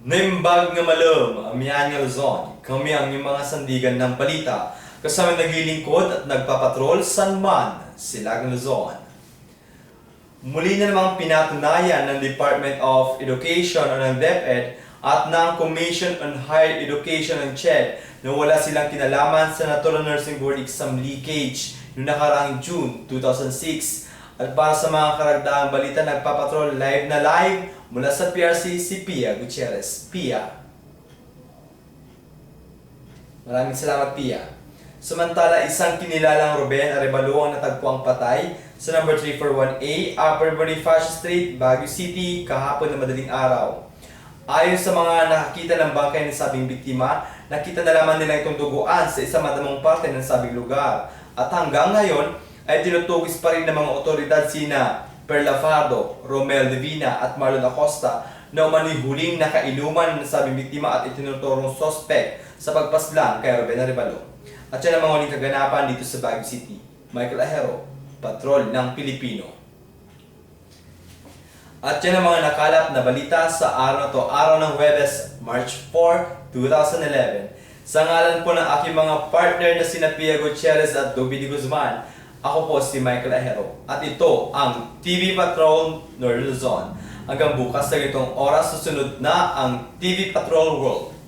Naimbag nga malum, amihan nga Luzon, kami ang inyong mga sandigan ng balita, kasama naglilingkod at nagpapatrol san man sila ng Luzon. Muli na namang pinatunayan ng Department of Education o ng DepEd at ng Commission on Higher Education ng CHED na wala silang kinalaman sa Natural Nursing Board exam leakage noong nakaraang June 2006. At para sa mga karagdagang balita, nagpapatrol live na live mula sa PRC si Pia Gutierrez. Pia. Maraming salamat, Pia. Samantala, isang kinilalang Ruben Arevalo ang natagpuang patay sa number 341A, Upper Bonifacio Street, Baguio City, kahapon na madaling araw. Ayon sa mga nakakita ng bangkay ng sabing biktima, nakita na lamang nila itong duguan sa isang madamong parte ng sabing lugar. At hanggang ngayon, ay tinutugis pa rin ng mga otoridad sina Perla Fardo, Romel Divina at Marlon Acosta na umano'y huling nakailuman ng sabing biktima at itinuturong sospek sa pagpaslang kay Ruben Arevalo. At yan ang mga huling kaganapan dito sa Baguio City. Michael Ahero, Patrol ng Pilipino. At yan ang mga nakalap na balita sa araw na to, araw ng Webes, March 4, 2011. Sa ngalan po ng aking mga partner na sina Pia Gutierrez at Dobby Guzman, ako po si Michael Ahero. At ito ang TV Patrol Northern Luzon. Hanggang bukas sa itong oras susunod na ang TV Patrol World.